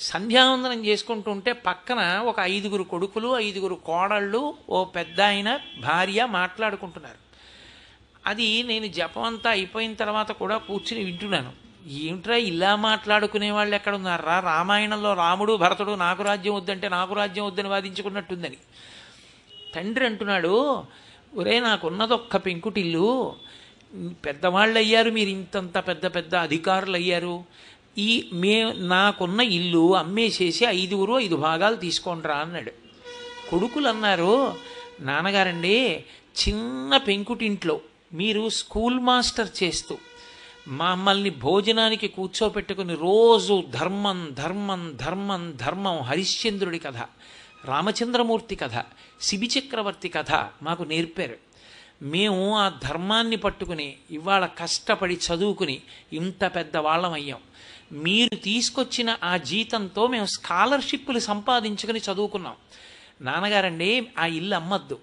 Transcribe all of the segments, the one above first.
సంధ్యావందనం చేసుకుంటూ ఉంటే పక్కన ఒక ఐదుగురు కొడుకులు ఐదుగురు కోడళ్ళు ఓ పెద్ద ఆయన భార్య మాట్లాడుకుంటున్నారు. అది నేను జపం అంతా అయిపోయిన తర్వాత కూడా కూర్చుని వింటున్నాను. ఏమిట్రా ఇలా మాట్లాడుకునే వాళ్ళు ఎక్కడున్నారా? రామాయణంలో రాముడు భరతుడు నాకు రాజ్యం వద్దంటే నాకు రాజ్యం వద్దని వాదించుకున్నట్టుందని. తండ్రి అంటున్నాడు ఒరే నాకున్నది ఒక్క పెంకుటిల్లు. పెద్దవాళ్ళు అయ్యారు మీరు ఇంతంత పెద్ద పెద్ద అధికారులు అయ్యారు ఈ మే నాకున్న ఇల్లు అమ్మేసేసి ఐదుగురు ఐదు భాగాలు తీసుకోండిరా అన్నాడు. కొడుకులు అన్నారు నాన్నగారండి చిన్న పెంకుటింట్లో మీరు స్కూల్ మాస్టర్ చేస్తూ మమ్మల్ని భోజనానికి కూర్చోపెట్టుకుని రోజు ధర్మం ధర్మం ధర్మం ధర్మం హరిశ్చంద్రుడి కథ రామచంద్రమూర్తి కథ శిబి చక్రవర్తి కథ మాకు నేర్పారు. మేము ఆ ధర్మాన్ని పట్టుకుని ఇవాళ కష్టపడి చదువుకుని ఇంత పెద్ద వాళ్ళం అయ్యాం మీరు తీసుకొచ్చిన ఆ జీతంతో మేము స్కాలర్షిప్లు సంపాదించుకుని చదువుకున్నాం. నాన్నగారండి ఆ ఇల్లు అమ్మద్దు.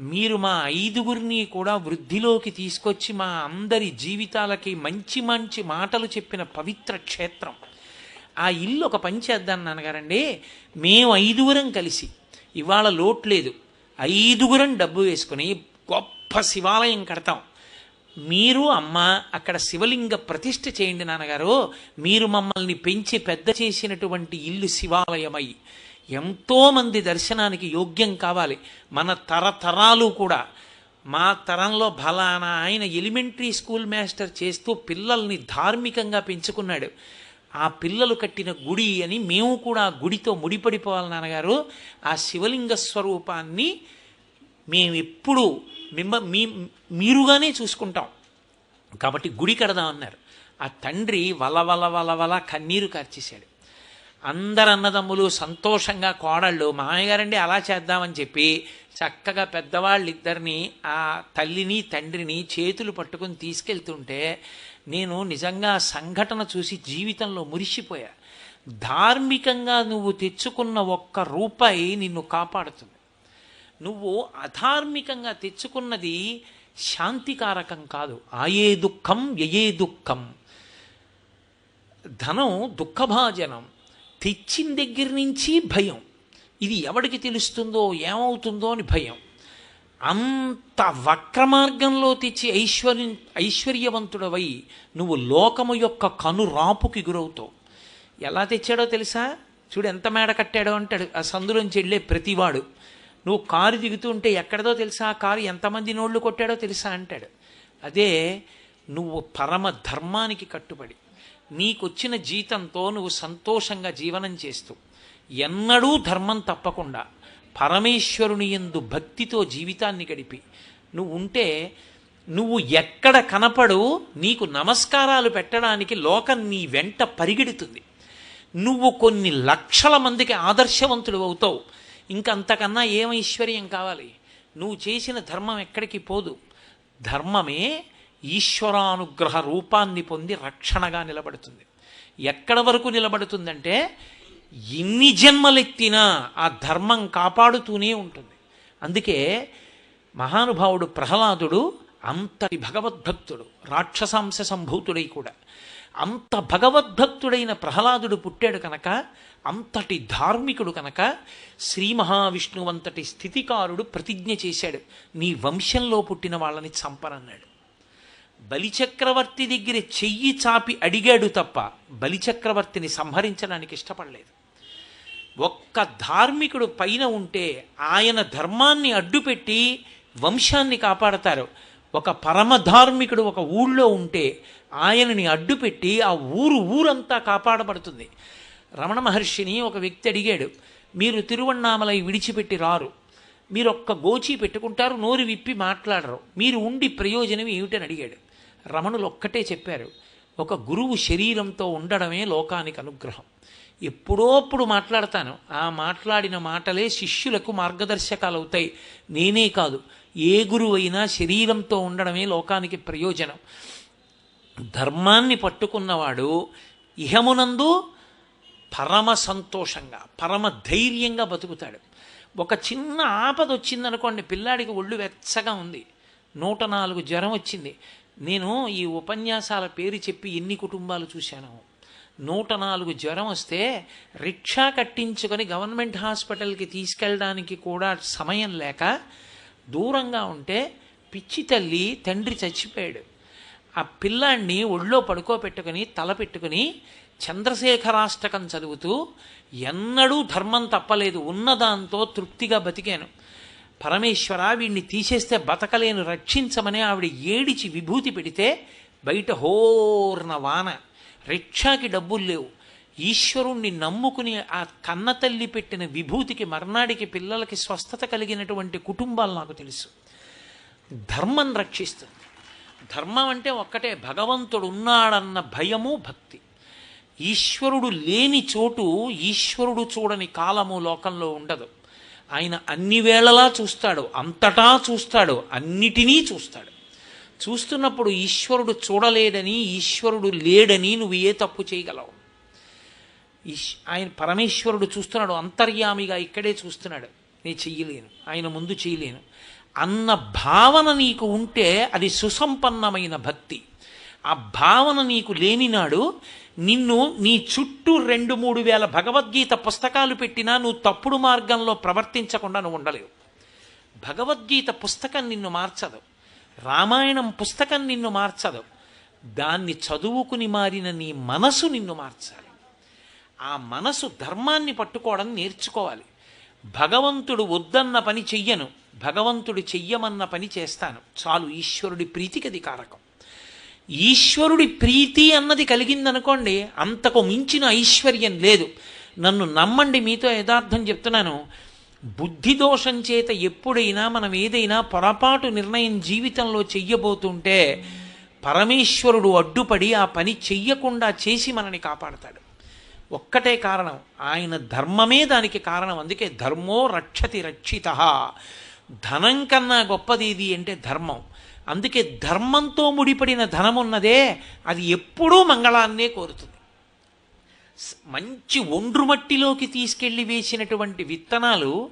మీరు మా ఐదుగురిని కూడా వృద్ధిలోకి తీసుకొచ్చి మా అందరి జీవితాలకి మంచి మంచి మాటలు చెప్పిన పవిత్ర క్షేత్రం. ఆ ఇల్లు ఒక పని చేద్దాం నాన్నగారండి. మేము ఐదుగురం కలిసి ఇవాళ లోటు లేదు ఐదుగురం డబ్బు వేసుకుని గొప్ప శివాలయం కడతాం. మీరు అమ్మ అక్కడ శివలింగ ప్రతిష్ఠ చేయండి నాన్నగారు. మీరు మమ్మల్ని పెంచి పెద్ద చేసినటువంటి ఇల్లు శివాలయమై. ఎంతోమంది దర్శనానికి యోగ్యం కావాలి. మన తరతరాలు కూడా. మా తరంలో బలానా ఆయన ఎలిమెంటరీ స్కూల్ మాస్టర్ చేస్తూ పిల్లల్ని ధార్మికంగా పెంచుకున్నాడు. ఆ పిల్లలు కట్టిన గుడి అని మేము కూడా ఆ గుడితో ముడిపడిపోవాలి నాన్నగారు. ఆ శివలింగ స్వరూపాన్ని మేమెప్పుడు మిమ్మ మీ మీరుగానే చూసుకుంటాం. కాబట్టి గుడి కడదాం అన్నారు. ఆ తండ్రి వల వలవల వల కన్నీరు కార్చేశాడు. అందరు అన్నదమ్ములు సంతోషంగా కోడళ్ళు మామయ్యగారండి అలా చేద్దామని చెప్పి చక్కగా పెద్దవాళ్ళిద్దరిని ఆ తల్లిని తండ్రిని చేతులు పట్టుకుని తీసుకెళ్తుంటే నేను నిజంగా సంఘటన చూసి జీవితంలో మురిసిపోయా. ధార్మికంగా నువ్వు తెచ్చుకున్న ఒక్క రూపాయి నిన్ను కాపాడుతుంది. నువ్వు అధార్మికంగా తెచ్చుకున్నది శాంతికారకం కాదు. ఆయే దుఃఖం యయే దుఃఖం. ధనం దుఃఖభాజనం. తెచ్చిన దగ్గర నుంచి భయం. ఇది ఎవడికి తెలుస్తుందో ఏమవుతుందో అని భయం. అంత వక్ర మార్గంలో తెచ్చి ఐశ్వర్యం ఐశ్వర్యవంతుడవై నువ్వు లోకము యొక్క కనురాపుకి గురవుతావు. ఎలా తెచ్చాడో తెలుసా? చూడు ఎంత మేడ కట్టాడో అంటాడు. ఆ సందులోంచి వెళ్ళే ప్రతివాడు. నువ్వు కారు దిగుతూ ఉంటే ఎక్కడదో తెలుసా? ఆ కారు ఎంతమంది నోళ్ళు కొట్టాడో తెలుసా అంటాడు. అదే నువ్వు పరమ ధర్మానికి కట్టుబడి నీకొచ్చిన జీతంతో నువ్వు సంతోషంగా జీవనం చేస్తూ ఎన్నడూ ధర్మం తప్పకుండా పరమేశ్వరుని ఎందు భక్తితో జీవితాన్ని గడిపి నువ్వు ఉంటే నువ్వు ఎక్కడ కనపడు నీకు నమస్కారాలు పెట్టడానికి లోకం నీ వెంట పరిగెడుతుంది. నువ్వు కొన్ని లక్షల మందికి ఆదర్శవంతుడు అవుతావు. ఇంకంతకన్నా ఏం ఐశ్వర్యం కావాలి? నువ్వు చేసిన ధర్మం ఎక్కడికి పోదు. ధర్మమే ఈశ్వరానుగ్రహ రూపాన్ని పొంది రక్షణగా నిలబడుతుంది. ఎక్కడ వరకు నిలబడుతుందంటే ఎన్ని జన్మలెత్తినా ఆ ధర్మం కాపాడుతూనే ఉంటుంది. అందుకే మహానుభావుడు ప్రహ్లాదుడు అంతటి భగవద్భక్తుడు రాక్షసాంశ సంభూతుడై కూడా. అంత భగవద్భక్తుడైన ప్రహ్లాదుడు పుట్టాడు కనుక అంతటి ధార్మికుడు కనుక శ్రీ మహావిష్ణువంతటి స్థితికారుడు ప్రతిజ్ఞ చేశాడు. నీ వంశంలో పుట్టిన వాళ్ళని చంపనన్నాడు. బలిచక్రవర్తి దగ్గర చెయ్యి చాపి అడిగాడు తప్ప బలిచక్రవర్తిని సంహరించడానికి ఇష్టపడలేదు. ఒక్క ధార్మికుడు పైన ఉంటే ఆయన ధర్మాన్ని అడ్డుపెట్టి వంశాన్ని కాపాడతారు. ఒక పరమధార్మికుడు ఒక ఊళ్ళో ఉంటే ఆయనని అడ్డుపెట్టి ఆ ఊరు ఊరంతా కాపాడబడుతుంది. రమణ మహర్షిని ఒక వ్యక్తి అడిగాడు మీరు తిరువణామలై విడిచిపెట్టి రారు. మీరు ఒక్క గోచి పెట్టుకుంటారు నోరు విప్పి మాట్లాడరు. మీరు ఉండి ప్రయోజనం ఏమిటని అడిగాడు. రమణులు ఒక్కటే చెప్పారు ఒక గురువు శరీరంతో ఉండడమే లోకానికి అనుగ్రహం. ఎప్పుడోప్పుడు మాట్లాడతాను. ఆ మాట్లాడిన మాటలే శిష్యులకు మార్గదర్శకాలు అవుతాయి నేనే కాదు ఏ గురువైనా శరీరంతో ఉండడమే లోకానికి ప్రయోజనం. ధర్మాన్ని పట్టుకున్నవాడు ఇహమునందు పరమ సంతోషంగా పరమ ధైర్యంగా బతుకుతాడు. ఒక చిన్న ఆపద వచ్చిందనుకోండి పిల్లాడికి ఒళ్ళు వెచ్చగా ఉంది. నూట నాలుగు జ్వరం వచ్చింది. నేను ఈ ఉపన్యాసాల పేరు చెప్పి ఎన్ని కుటుంబాలు చూశాను. నూట నాలుగు జ్వరం వస్తే రిక్షా కట్టించుకొని గవర్నమెంట్ హాస్పిటల్కి తీసుకెళ్ళడానికి కూడా సమయం లేక దూరంగా ఉంటే పిచ్చి తల్లి తండ్రి చచ్చిపోయాడు. ఆ పిల్లాన్ని ఒళ్ళో పడుకోబెట్టుకుని తల పెట్టుకుని చంద్రశేఖరాష్టకం చదువుతూ ఎన్నడూ ధర్మం తప్పలేదు. ఉన్నదాంతో తృప్తిగా బతికాను. పరమేశ్వర వీడిని తీసేస్తే బతకలేను రక్షించమని ఆవిడ ఏడిచి విభూతి పెడితే బయట హోర్న వాన. రిక్షాకి డబ్బులు లేవు. ఈశ్వరుణ్ణి నమ్ముకుని ఆ కన్న తల్లి పెట్టిన విభూతికి మర్నాడికి పిల్లలకి స్వస్థత కలిగినటువంటి కుటుంబాలు నాకు తెలుసు. ధర్మం రక్షిస్తుంది. ధర్మం అంటే ఒక్కటే భగవంతుడు ఉన్నాడన్న భయము భక్తి. ఈశ్వరుడు లేని చోటు ఈశ్వరుడు చూడని కాలము లోకంలో ఉండదు. ఆయన అన్ని వేళలా చూస్తాడు అంతటా చూస్తాడు అన్నిటినీ చూస్తాడు. చూస్తున్నప్పుడు ఈశ్వరుడు చూడలేడని ఈశ్వరుడు లేడని నువ్వు ఏ తప్పు చేయగలవు? ఆయన పరమేశ్వరుడు చూస్తున్నాడు అంతర్యామిగా ఇక్కడే చూస్తున్నాడు. నేను చెయ్యలేను ఆయన ముందు చేయలేను అన్న భావన నీకు ఉంటే అది సుసంపన్నమైన భక్తి. ఆ భావన నీకు లేనినాడు నిన్ను నీ చుట్టూ రెండు మూడు వేల భగవద్గీత పుస్తకాలు పెట్టినా నువ్వు తప్పుడు మార్గంలో ప్రవర్తించకుండా నువ్వు ఉండలేవు. భగవద్గీత పుస్తకం నిన్ను మార్చదు రామాయణం పుస్తకం నిన్ను మార్చదు దాన్ని చదువుకుని మారిన నీ మనసు నిన్ను మార్చాలి. ఆ మనసు ధర్మాన్ని పట్టుకోవడం నేర్చుకోవాలి. భగవంతుడు వద్దన్న పని చెయ్యను భగవంతుడు చెయ్యమన్న పని చేస్తాను. చాలు ఈశ్వరుడి ప్రీతికి అది కారకం. ఈశ్వరుడి ప్రీతి అన్నది కలిగిందనుకోండి అంతకు మించిన ఐశ్వర్యం లేదు. నన్ను నమ్మండి మీతో యథార్థం చెప్తున్నాను. బుద్ధి దోషం చేత ఎప్పుడైనా మనం ఏదైనా పొరపాటు నిర్ణయం జీవితంలో చెయ్యబోతుంటే పరమేశ్వరుడు అడ్డుపడి ఆ పని చెయ్యకుండా చేసి మనని కాపాడతాడు. ఒక్కటే కారణం. ఆయన ధర్మమే దానికి కారణం. అందుకే ధర్మో రక్షతి రక్షిత. ధనం కన్నా గొప్పది ఇది అంటే ధర్మం. అందుకే ధర్మంతో ముడిపడిన ధనం ఉన్నదే అది ఎప్పుడూ మంగళాన్నే కోరుతుంది. మంచి ఒండ్రు మట్టిలోకి తీసుకెళ్ళి వేసినటువంటి విత్తనాలు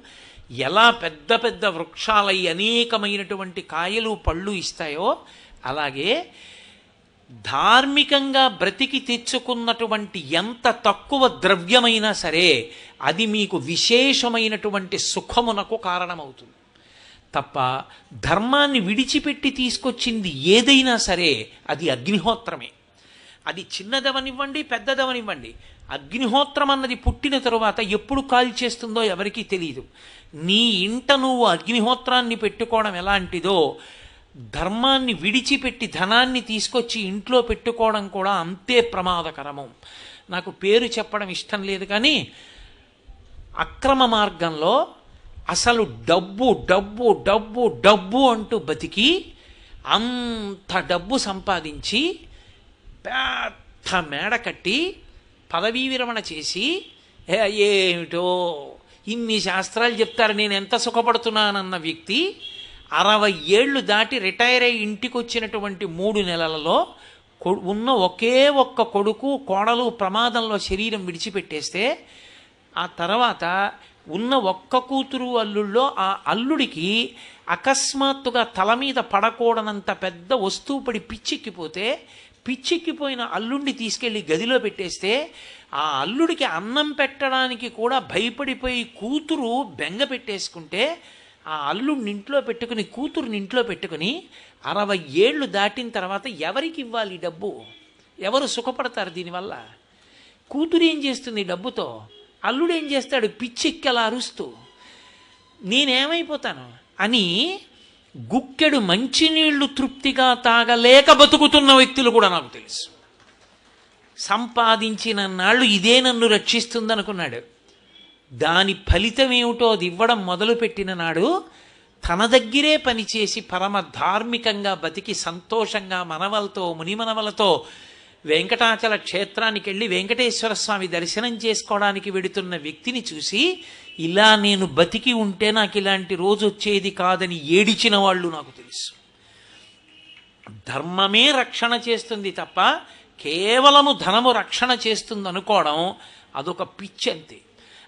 ఎలా పెద్ద పెద్ద వృక్షాలై అనేకమైనటువంటి కాయలు పళ్ళు ఇస్తాయో అలాగే ధార్మికంగా బ్రతికి తెచ్చుకున్నటువంటి ఎంత తక్కువ ద్రవ్యమైనా సరే అది మీకు విశేషమైనటువంటి సుఖమునకు కారణమవుతుంది. తప్ప ధర్మాన్ని విడిచిపెట్టి తీసుకొచ్చింది ఏదైనా సరే అది అగ్నిహోత్రమే. అది చిన్నదవనివ్వండి పెద్దదవనివ్వండి. అగ్నిహోత్రం అన్నది పుట్టిన తరువాత ఎప్పుడు కాల్ చేస్తుందో ఎవరికీ తెలియదు నీ ఇంట నువ్వు అగ్నిహోత్రాన్ని పెట్టుకోవడం ఎలాంటిదో ధర్మాన్ని విడిచిపెట్టి ధనాన్ని తీసుకొచ్చి ఇంట్లో పెట్టుకోవడం కూడా అంతే ప్రమాదకరము. నాకు పేరు చెప్పడం ఇష్టం లేదు కానీ అక్రమ మార్గంలో అసలు డబ్బు డబ్బు డబ్బు డబ్బు అంటూ బతికి అంత డబ్బు సంపాదించి పెద్ద మేడ కట్టి పదవీ విరమణ చేసి "ఏ, ఏమిటో ఇన్ని శాస్త్రాలు చెప్తారు నేను ఎంత సుఖపడుతున్నానన్న వ్యక్తి అరవై ఏళ్ళు దాటి రిటైర్ అయ్యి ఇంటికి వచ్చినటువంటి మూడు నెలలలో ఉన్న ఒకే ఒక్క కొడుకు కోడలు ప్రమాదంలో శరీరం విడిచిపెట్టేస్తే ఆ తర్వాత ఉన్న ఒక్క కూతురు అల్లుల్లో ఆ అల్లుడికి అకస్మాత్తుగా తల మీద పడకూడనంత పెద్ద వస్తువు పడి పిచ్చెక్కిపోతే పిచ్చెక్కిపోయిన అల్లుడిని తీసుకెళ్ళి గదిలో పెట్టేస్తే ఆ అల్లుడికి అన్నం పెట్టడానికి కూడా భయపడిపోయి కూతురు బెంగ పెట్టేసుకుంటే ఆ అల్లుడిని ఇంట్లో పెట్టుకుని కూతురుని ఇంట్లో పెట్టుకుని అరవై ఏళ్ళు దాటిన తర్వాత ఎవరికి ఇవ్వాలి డబ్బు? ఎవరు సుఖపడతారు దీనివల్ల? కూతురు ఏం చేస్తుంది డబ్బుతో? అల్లుడు ఏం చేస్తాడు? పిచ్చిక్కెలా అరుస్తూ నేనేమైపోతాను? అని గుక్కెడు మంచినీళ్ళు తృప్తిగా తాగలేక బతుకుతున్న వ్యక్తులు కూడా నాకు తెలుసు. సంపాదించిన నాళ్ళు ఇదే నన్ను రక్షిస్తుందనుకున్నాడు. దాని ఫలితం ఏమిటో అది ఇవ్వడం మొదలుపెట్టిన నాడు తన దగ్గరే పనిచేసి పరమ ధార్మికంగా బతికి సంతోషంగా మనవలతో మునిమనవలతో వెంకటాచల క్షేత్రానికి వెళ్ళి వెంకటేశ్వర స్వామి దర్శనం చేసుకోవడానికి వెడుతున్న వ్యక్తిని చూసి ఇలా నేను బతికి ఉంటే నాకు ఇలాంటి రోజు వచ్చేది కాదని ఏడిచిన వాళ్ళు నాకు తెలుసు. ధర్మమే రక్షణ చేస్తుంది తప్ప కేవలము ధనము రక్షణ చేస్తుంది అనుకోవడం అదొక పిచ్చి అంతే.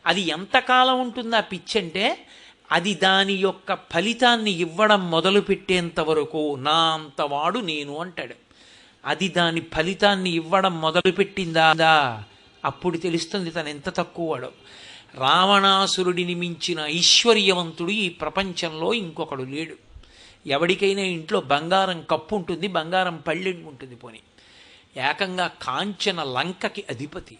అది ఎంతకాలం ఉంటుంది ఆ పిచ్చి అంటే అది దాని యొక్క ఫలితాన్ని ఇవ్వడం మొదలుపెట్టేంత వరకు నా అంతవాడు నేను అంటాడు. అది దాని ఫలితాన్ని ఇవ్వడం మొదలుపెట్టిందా? అప్పుడు తెలుస్తుంది తను ఎంత తక్కువవాడు. రావణాసురుడిని మించిన ఐశ్వర్యవంతుడు ఈ ప్రపంచంలో ఇంకొకడు లేడు. ఎవడికైనా ఇంట్లో బంగారం కప్పు ఉంటుంది బంగారం పళ్ళెం ఉంటుంది పోని. ఏకంగా కాంచన లంకకి అధిపతి.